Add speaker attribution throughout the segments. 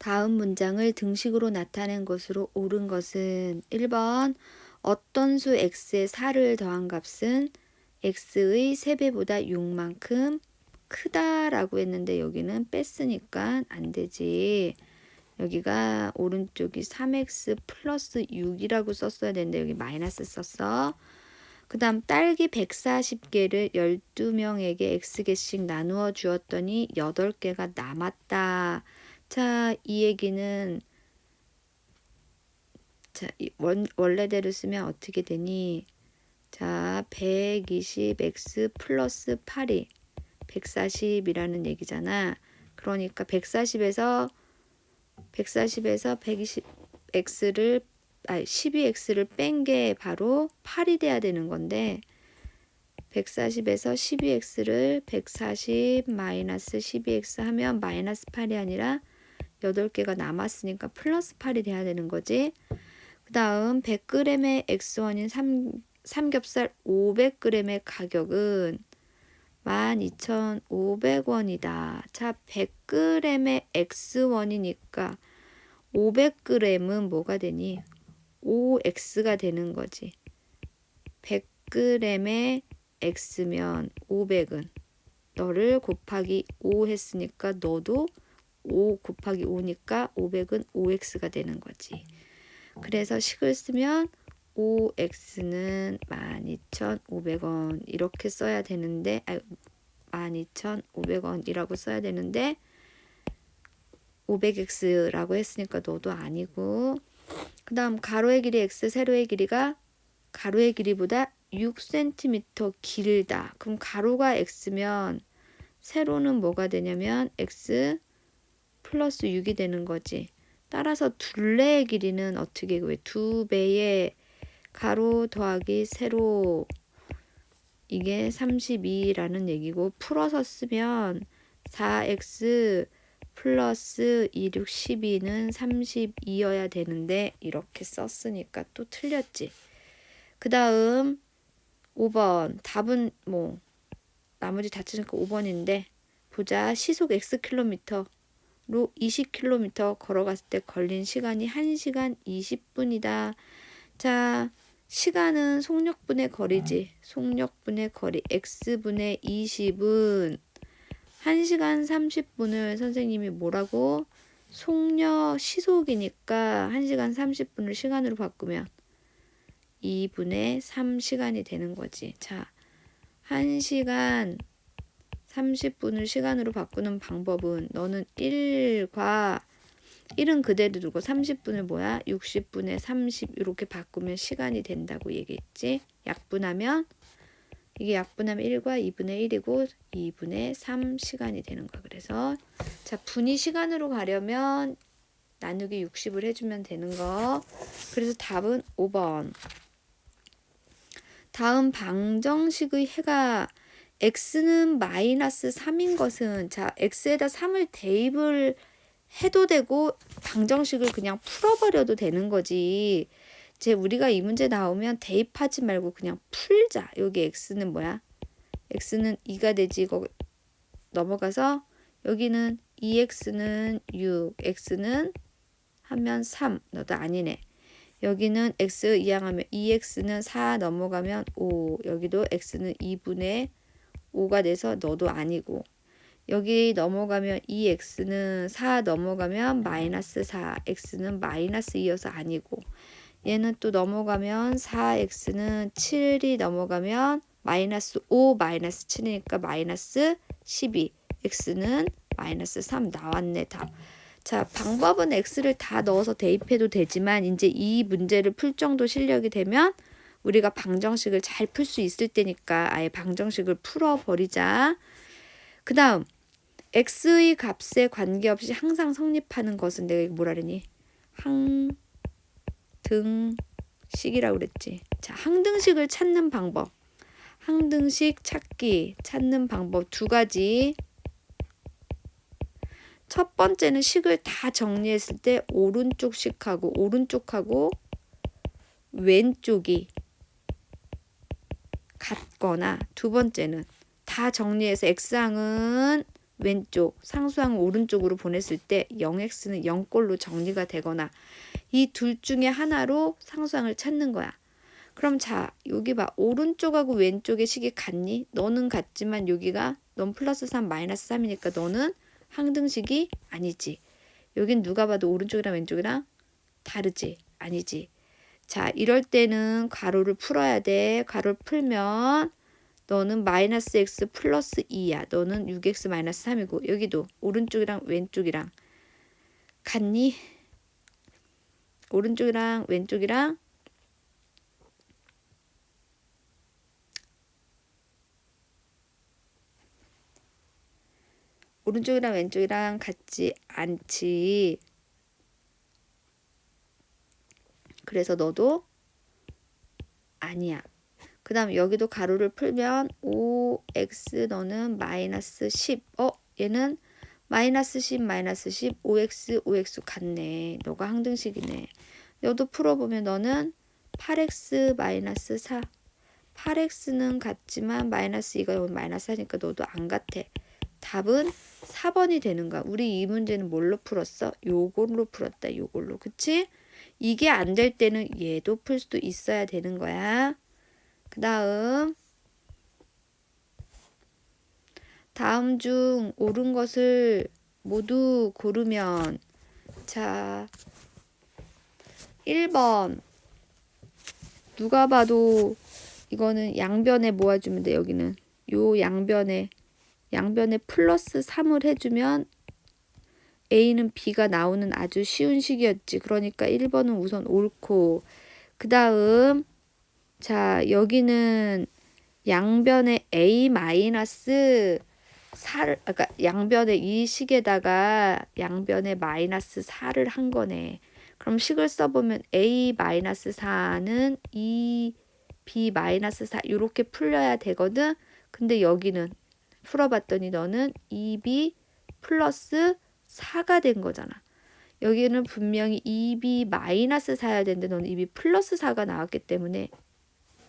Speaker 1: 다음 문장을 등식으로 나타낸 것으로 옳은 것은 1번 어떤 수 x에 4를 더한 값은 x의 3배보다 6만큼 크다라고 했는데 여기는 뺐으니까 안 되지. 여기가 오른쪽이 3x 플러스 6이라고 썼어야 되는데 여기 마이너스 썼어. 그 다음 딸기 140개를 12명에게 x개씩 나누어 주었더니 8개가 남았다. 자, 이 얘기는 자, 이 원, 원래대로 쓰면 어떻게 되니? 자, 120x 플러스 8이 140이라는 얘기잖아. 그러니까 140에서 140에서 120x를 아 12x를 뺀 게 바로 8이 돼야 되는 건데 140에서 12x를 140 마이너스 12x 하면 마이너스 8이 아니라 8개가 남았으니까 플러스 8이 돼야 되는 거지. 그 다음 100g의 x1인 삼, 삼겹살 500g의 가격은 12,500원이다. 자, 100g의 x1이니까 500g은 뭐가 되니? 5x가 되는 거지. 100g의 x면 500은 너를 곱하기 5 했으니까 너도 5 곱하기 5니까 500은 5x가 되는 거지. 그래서 식을 쓰면 5x는 12,500원 이렇게 써야 되는데 아, 12,500원이라고 써야 되는데 500x라고 했으니까 너도 아니고 그 다음 가로의 길이 x 세로의 길이가 가로의 길이보다 6cm 길다. 그럼 가로가 x면 세로는 뭐가 되냐면 x 플러스 6이 되는 거지. 따라서 둘레의 길이는 어떻게 왜 두 배의 가로 더하기 세로 이게 32라는 얘기고 풀어서 쓰면 4x 플러스 2, 6, 12는 32여야 되는데 이렇게 썼으니까 또 틀렸지. 그 다음 5번 답은 뭐 나머지 다 틀으니까 5번인데 보자 시속 x로 20km 걸어갔을 때 걸린 시간이 1시간 20분이다. 자, 시간은 속력분의 거리지. 속력분의 거리 x분의 20은 1시간 30분을 선생님이 뭐라고? 속력 시속이니까 1시간 30분을 시간으로 바꾸면 2분의 3시간이 되는 거지. 자, 1시간 30분을 시간으로 바꾸는 방법은 너는 1과 1은 그대로 두고 30분을 뭐야? 60분에 30 이렇게 바꾸면 시간이 된다고 얘기했지. 약분하면 이게 약분하면 1과 2분의 1이고 2분의 3 시간이 되는 거야. 그래서 자 분위 시간으로 가려면 나누기 60을 해주면 되는 거. 그래서 답은 5번. 다음 방정식의 해가 x는 마이너스 3인 것은 자 x에다 3을 대입을 해도 되고 방정식을 그냥 풀어버려도 되는 거지. 이제 우리가 이 문제 나오면 대입하지 말고 그냥 풀자. 여기 x는 뭐야? x는 2가 되지 이거 넘어가서 여기는 2x는 6, x는 하면 3. 너도 아니네. 여기는 x 이항하면 2x는 4 넘어가면 5. 여기도 x는 2분의 5가 돼서 너도 아니고. 여기 넘어가면 2x는 4 넘어가면 마이너스 4 x는 마이너스 2여서 아니고. 얘는 또 넘어가면 4x는 7이 넘어가면 마이너스 5 마이너스 7이니까 마이너스 12 x는 마이너스 3 나왔네 답. 자 방법은 x를 다 넣어서 대입해도 되지만 이제 이 문제를 풀 정도 실력이 되면 우리가 방정식을 잘 풀 수 있을 때니까 아예 방정식을 풀어버리자. 그 다음 x의 값에 관계없이 항상 성립하는 것은 내가 뭐라 그러니? 항등식이라고 그랬지. 자, 항등식을 찾는 방법. 항등식 찾기, 찾는 방법 두 가지. 첫 번째는 식을 다 정리했을 때 오른쪽 식하고 오른쪽하고 왼쪽이 같거나 두 번째는 다 정리해서 x항은 왼쪽, 상수항 오른쪽으로 보냈을 때 0x는 0꼴로 정리가 되거나 이 둘 중에 하나로 상수항을 찾는 거야. 그럼 자, 여기 봐. 오른쪽하고 왼쪽의 식이 같니? 너는 같지만 여기가 넌 플러스 3 마이너스 3이니까 너는 항등식이 아니지. 여긴 누가 봐도 오른쪽이랑 왼쪽이랑 다르지. 아니지. 자, 이럴 때는 가로를 풀어야 돼. 가로를 풀면 너는 마이너스 x 플러스 2야. 너는 6x 마이너스 3이고 여기도 오른쪽이랑 왼쪽이랑 같니? 오른쪽이랑 왼쪽이랑 오른쪽이랑 왼쪽이랑 같지 않지. 그래서 너도 아니야. 그 다음 여기도 가로를 풀면 5x 너는 마이너스 10. 어? 얘는 마이너스 10 마이너스 10 5x 5x 같네. 너가 항등식이네. 너도 풀어보면 너는 8x 마이너스 4. 8x는 같지만 마이너스 이거 여기 마이너스 하니까 너도 안 같아. 답은 4번이 되는 거야. 우리 이 문제는 뭘로 풀었어? 요걸로 풀었다. 요걸로. 그치? 이게 안 될 때는 얘도 풀 수도 있어야 되는 거야. 그 다음 다음 중 옳은 것을 모두 고르면 자 1번. 누가 봐도 이거는 양변에 모아주면 돼 여기는. 요 양변에. 양변에 플러스 3을 해주면 A는 B가 나오는 아주 쉬운 식이었지. 그러니까 1번은 우선 옳고 그 다음 자 여기는 양변에 A 마이너스 4를 아까 양변에 이 식에다가 양변에 마이너스 4를 한 거네. 그럼 식을 써보면 A 마이너스 4는 2 B 마이너스 4 이렇게 풀려야 되거든. 근데 여기는 풀어봤더니 너는 2B 플러스 4가 된 거잖아. 여기는 분명히 2B 마이너스 4야 되는데 너는 2B 플러스 4가 나왔기 때문에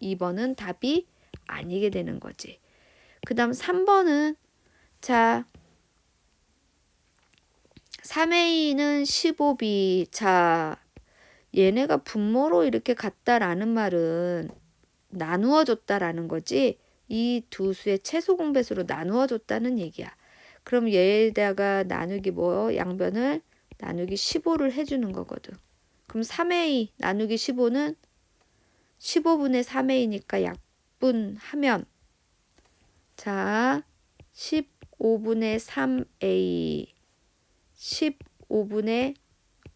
Speaker 1: 2번은 답이 아니게 되는 거지. 그 다음 3번은 자 3A는 15B 자 얘네가 분모로 이렇게 같다라는 말은 나누어 줬다라는 거지 이 두 수의 최소 공배수로 나누어 줬다는 얘기야. 그럼 얘에다가 나누기 뭐 양변을 나누기 15를 해주는 거거든. 그럼 3A 나누기 15는 15분의 3A니까 약분하면 자 15분의 3A 15분의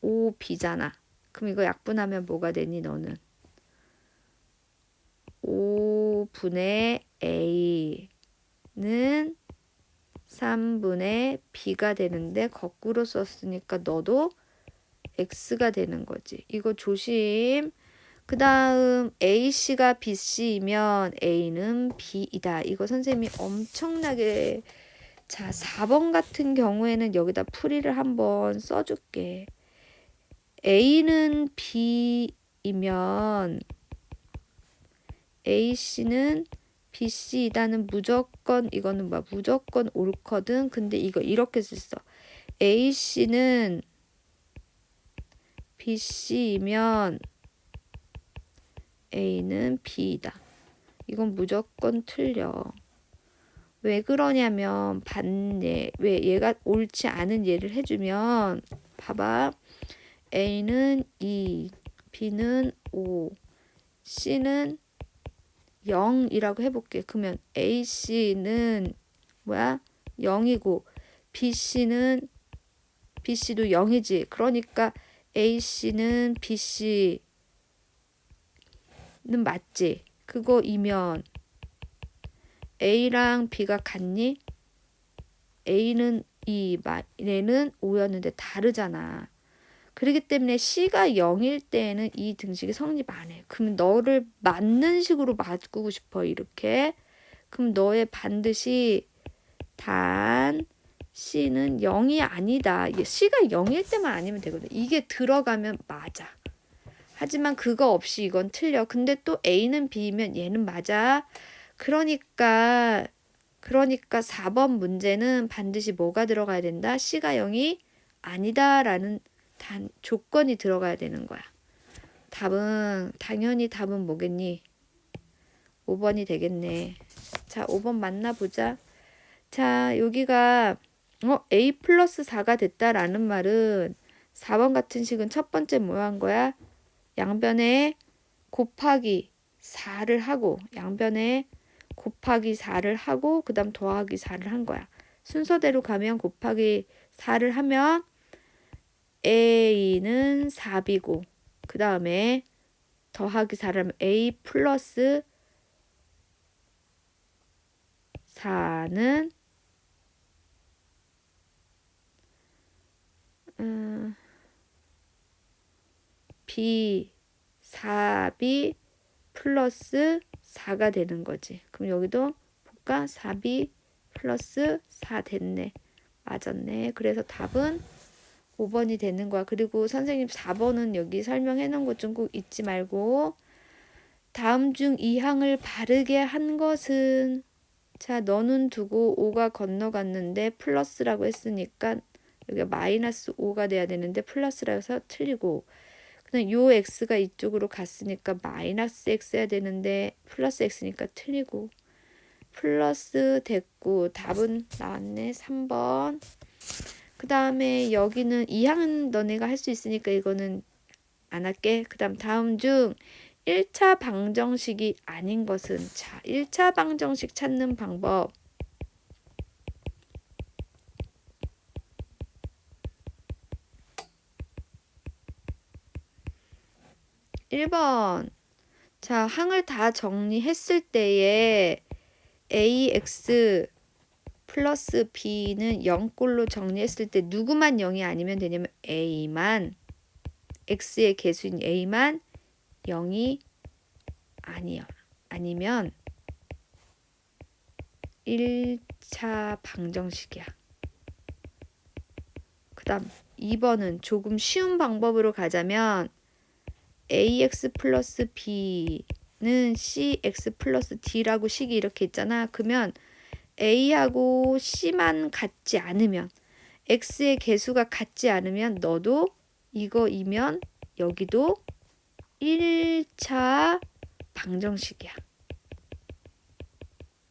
Speaker 1: 5B잖아. 그럼 이거 약분하면 뭐가 되니 너는? 5분의 A는 3분의 B가 되는데 거꾸로 썼으니까 너도 X가 되는 거지. 이거 조심. 그 다음 A씨가 BC이면 A는 B이다. 이거 선생님이 엄청나게 자 4번 같은 경우에는 여기다 풀이를 한번 써줄게. A는 B이면 A씨는 BC이다는 무조건 이거는 뭐 무조건 옳거든. 근데 이거 이렇게 썼어. A씨는 BC이면 A는 B이다. 이건 무조건 틀려. 왜 그러냐면 반대 왜 얘가 옳지 않은 예를 해주면 봐봐 A는 2, B는 5, C는 0이라고 해볼게. 그러면 AC는 뭐야? 0이고 BC는 BC도 0이지. 그러니까 AC는 BC는 맞지. 그거이면 A랑 B가 같니? A는 2, 얘는 5였는데 다르잖아. 그렇기 때문에 C가 0일 때에는 이 등식이 성립 안 해. 그럼 너를 맞는 식으로 바꾸고 싶어 이렇게. 그럼 너의 반드시 단 C는 0이 아니다. C가 0일 때만 아니면 되거든. 이게 들어가면 맞아. 하지만 그거 없이 이건 틀려. 근데 또 A는 B면 얘는 맞아. 그러니까 그러니까 4번 문제는 반드시 뭐가 들어가야 된다? C가 0이 아니다라는 단 조건이 들어가야 되는 거야. 답은 당연히 답은 뭐겠니? 5번이 되겠네. 자, 5번 만나보자. 자, 여기가 어, A 플러스 4가 됐다라는 말은 4번 같은 식은 첫 번째 뭐한 거야? 양변에 곱하기 4를 하고 양변에 곱하기 4를 하고 그 다음 더하기 4를 한 거야. 순서대로 가면 곱하기 4를 하면 A는 4B고 그 다음에 더하기 4를 하면 A 플러스 4는 음, B 4B 플러스 4가 되는 거지. 그럼 여기도 볼까? 4B 플러스 4 됐네. 맞았네. 그래서 답은 5번이 되는 거야. 그리고 선생님 4번은 여기 설명해 놓은 것 좀 꼭 잊지 말고. 다음 중 이 항을 바르게 한 것은 자 너는 두고 5가 건너갔는데 플러스라고 했으니까 여기가 마이너스 5가 돼야 되는데 플러스라고 해서 틀리고. 그다음 요 x가 이쪽으로 갔으니까 마이너스 x야 되는데 플러스 x니까 틀리고. 플러스 됐고 답은 나왔네 3번 그 다음에 여기는 이항은 너네가 할 수 있으니까 이거는 안 할게 그 다음 다음 중 1차 방정식이 아닌 것은 자 1차 방정식 찾는 방법 1번. 자, 항을 다 정리했을 때에 ax 플러스 b는 0꼴로 정리했을 때 누구만 0이 아니면 되냐면 a만 x의 개수인 a만 0이 아니요. 아니면 1차 방정식이야. 그 다음 2번은 조금 쉬운 방법으로 가자면 ax 플러스 b는 cx 플러스 d라고 식이 이렇게 있잖아. 그러면 a하고 c만 같지 않으면 x의 개수가 같지 않으면 너도 이거이면 여기도 1차 방정식이야.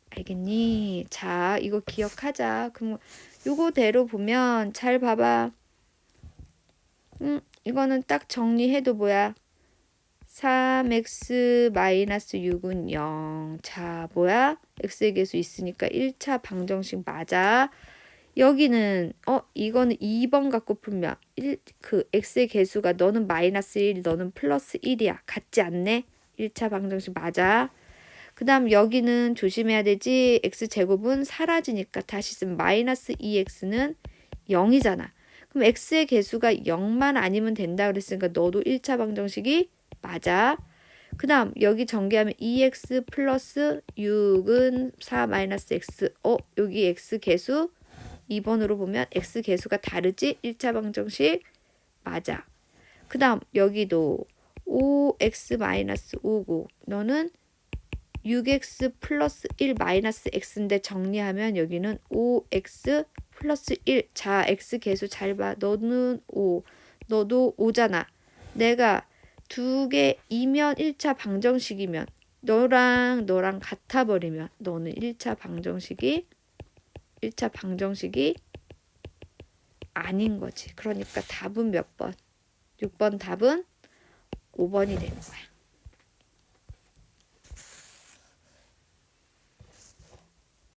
Speaker 1: 알겠니? 자, 이거 기억하자. 그럼 요거대로 보면 잘 봐봐. 음, 이거는 딱 정리해도 뭐야? 3x 마이너스 6은 0. 자, 뭐야? x의 개수 있으니까 1차 방정식 맞아. 여기는 어 이거는 2번 갖고 풀면 1, 그 x의 개수가 너는 마이너스 1, 너는 플러스 1이야. 같지 않네? 1차 방정식 맞아. 그 다음 여기는 조심해야 되지. x제곱은 사라지니까 다시 쓰면 마이너스 2x는 0이잖아. 그럼 x의 개수가 0만 아니면 된다 그랬으니까 너도 1차 방정식이 맞아. 그 다음 여기 전개하면 2x 플러스 6은 4 마이너스 x 어 여기 x 개수 2번으로 보면 x 개수가 다르지 1차 방정식 맞아. 그 다음 여기도 5x 마이너스 5고 너는 6x 플러스 1 마이너스 x인데 정리하면 여기는 5x 플러스 1. 자, x 개수 잘 봐. 너는 5. 너도 5잖아. 내가 두 개 이면 1차 방정식이면 너랑 너랑 같아 버리면 너는 1차 방정식이 1차 방정식이 아닌 거지. 그러니까 답은 몇 번? 6번 답은 5번이 되는 거야.